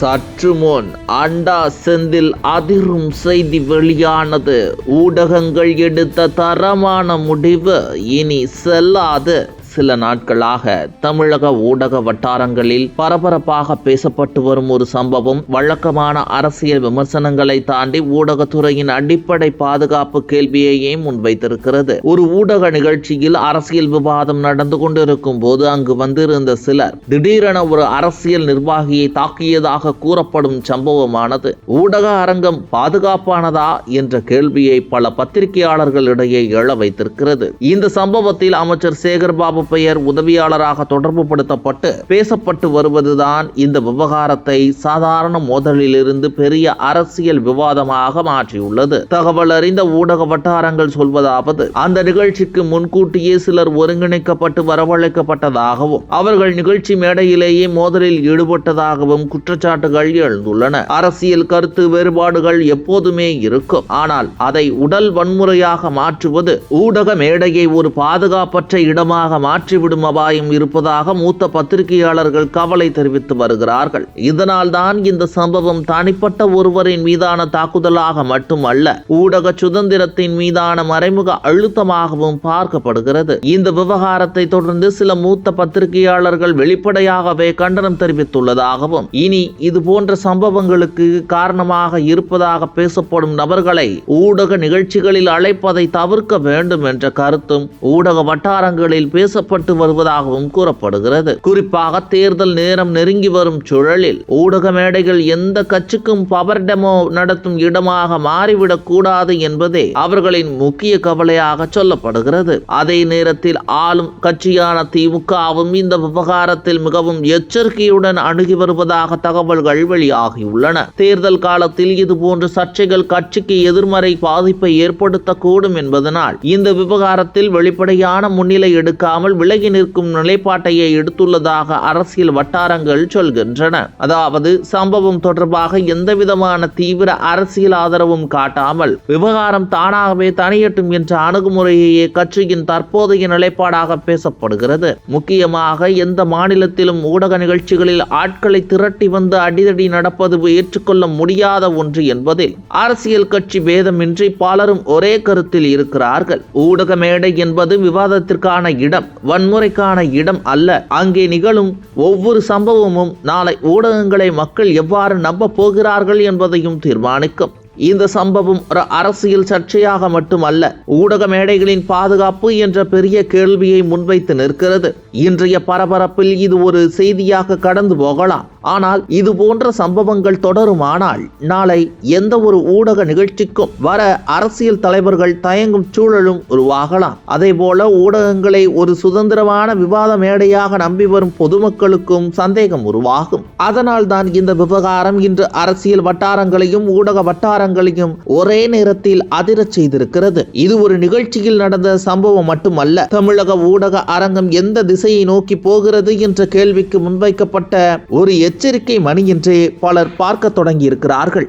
சற்று முன் அண்டா செந்தில் அதிரும் செய்தி வெளியானது. ஊடகங்கள் எடுத்த தரமான முடிவு இனி செல்லாது. சில நாட்களாக தமிழக ஊடக வட்டாரங்களில் பரபரப்பாக பேசப்பட்டு வரும் ஒரு சம்பவம் வழக்கமான அரசியல் விமர்சனங்களை தாண்டி ஊடகத்துறையின் அடிப்படை பாதுகாப்பு கேள்வியையே முன்வைத்திருக்கிறது. ஒரு ஊடக நிகழ்ச்சியில் அரசியல் விவாதம் நடந்து கொண்டிருக்கும் போது அங்கு வந்திருந்த சிலர் திடீரென ஒரு அரசியல் நிர்வாகியை தாக்கியதாக கூறப்படும் சம்பவமானது. ஊடக அரங்கம் பாதுகாப்பானதா என்ற கேள்வியை பல பத்திரிகையாளர்களிடையே எழ வைத்திருக்கிறது. இந்த சம்பவத்தில் அமைச்சர் சேகர்பாபு பெயர் உதவியாளராக தொடர்புபடுத்தப்பட்டு பேசப்பட்டு வருவதுதான் இந்த விவகாரத்தை சாதாரண மோதலிலிருந்து பெரிய அரசியல் விவாதமாக மாற்றியுள்ளது. தகவல் அறிந்த ஊடக வட்டாரங்கள் சொல்வதாவது அந்த நிகழ்ச்சிக்கு முன்கூட்டியே சிலர் ஒருங்கிணைக்கப்பட்டு வரவழைக்கப்பட்டதாகவும் அவர்கள் நிகழ்ச்சி மேடையிலேயே மோதலில் ஈடுபட்டதாகவும் குற்றச்சாட்டுகள் எழுந்துள்ளன. அரசியல் கருத்து வேறுபாடுகள் எப்போதுமே இருக்கும். ஆனால் அதை உடல் வன்முறையாக மாற்றுவது ஊடக மேடையை ஒரு பாதுகாப்பற்ற இடமாக மாற்றிவிடும் அபாயம் இருப்பதாக மூத்த பத்திரிகையாளர்கள் கவலை தெரிவித்து வருகிறார்கள். இதனால் தான் இந்த சம்பவம் தனிப்பட்ட ஒருவரின் மீதான தாக்குதலாக மட்டுமல்ல ஊடக சுதந்திரத்தின் மீதான மறைமுக அழுத்தமாகவும் பார்க்கப்படுகிறது. இந்த விவகாரத்தை தொடர்ந்து சில மூத்த பத்திரிகையாளர்கள் வெளிப்படையாகவே கண்டனம் தெரிவித்துள்ளதாகவும் இனி இது போன்ற சம்பவங்களுக்கு காரணமாக இருப்பதாக பேசப்படும் நபர்களை ஊடக நிகழ்ச்சிகளில் அழைப்பதை தவிர்க்க வேண்டும் என்ற கருத்தும் ஊடக வட்டாரங்களில் பேச பேசப்பட்டு வருவதாகவும் கூறப்படுகிறது. குறிப்பாக தேர்தல் நேரம் நெருங்கி வரும் சூழலில் ஊடக மேடைகள் எந்த கட்சிக்கும் பவர் டெமோ நடத்தும் இடமாக மாறிவிடக் கூடாது என்பதே அவர்களின் முக்கிய கவலையாக சொல்லப்படுகிறது. அதே நேரத்தில் ஆளும் கட்சியான திமுகவும் இந்த விவகாரத்தில் மிகவும் எச்சரிக்கையுடன் அணுகி வருவதாக தகவல்கள் வெளியாகியுள்ளன. தேர்தல் காலத்தில் இதுபோன்ற சர்ச்சைகள் கட்சிக்கு எதிர்மறை பாதிப்பை ஏற்படுத்தக்கூடும் என்பதனால் இந்த விவகாரத்தில் வெளிப்படையான முன்னிலை எடுக்காமல் விலகி நிற்கும் நிலைப்பாட்டையே எடுத்துள்ளதாக அரசியல் வட்டாரங்கள் சொல்கின்றன. அதாவது சம்பவம் தொடர்பாக எந்தவிதமான தீவிர அரசியல் ஆதரவும் காட்டாமல் விவகாரம் தானாகவே தனியட்டும் என்ற அணுகுமுறையே கட்சியின் தற்போதைய நிலைப்பாடாக பேசப்படுகிறது. முக்கியமாக எந்த மாநிலத்திலும் ஊடக நிகழ்ச்சிகளில் ஆட்களை திரட்டி வந்து அடிதடி நடப்பது ஏற்றுக்கொள்ள முடியாத ஒன்று என்பதில் அரசியல் கட்சி பேதமின்றி பலரும் ஒரே கருத்தில் இருக்கிறார்கள். ஊடக மேடை என்பது விவாதத்திற்கான இடம். வன்முறைக்கான இடம் அல்ல. அங்கே நிகழும் ஒவ்வொரு சம்பவமும் நாளை ஊடகங்களை மக்கள் எவ்வாறு நம்ப போகிறார்கள் என்பதையும் தீர்மானிக்கும். இந்த சம்பவம் ஒரு அரசியல் சர்ச்சையாக மட்டுமல்ல ஊடக மேடைகளின் பாதுகாப்பு என்ற பெரிய கேள்வியை முன்வைத்து நிற்கிறது. இன்றைய பரபரப்பில் இது ஒரு செய்தியாக கடந்து போகலாம். ஆனால் இது போன்ற சம்பவங்கள் தொடருமானால் நாளை எந்த ஒரு ஊடக நிகழ்ச்சிக்கும் வர அரசியல் தலைவர்கள் தயங்கும் சூழலும் உருவாகலாம். அதே போல ஊடகங்களை ஒரு சுதந்திரமான விவாத மேடையாக நம்பி வரும் பொதுமக்களுக்கும் சந்தேகம் உருவாகும். அதனால் தான் இந்த விவகாரம் இன்று அரசியல் வட்டாரங்களையும் ஊடக வட்டாரங்களையும் ஒரே நேரத்தில் அதிரச் செய்திருக்கிறது. இது ஒரு நிகழ்ச்சியில் நடந்த சம்பவம் மட்டுமல்ல தமிழக ஊடக அரங்கம் எந்த திசையை நோக்கி போகிறது என்ற கேள்விக்கு முன்வைக்கப்பட்ட ஒரு எச்சரிக்கை மணி என்றே பலர் பார்க்க தொடங்கியிருக்கிறார்கள்.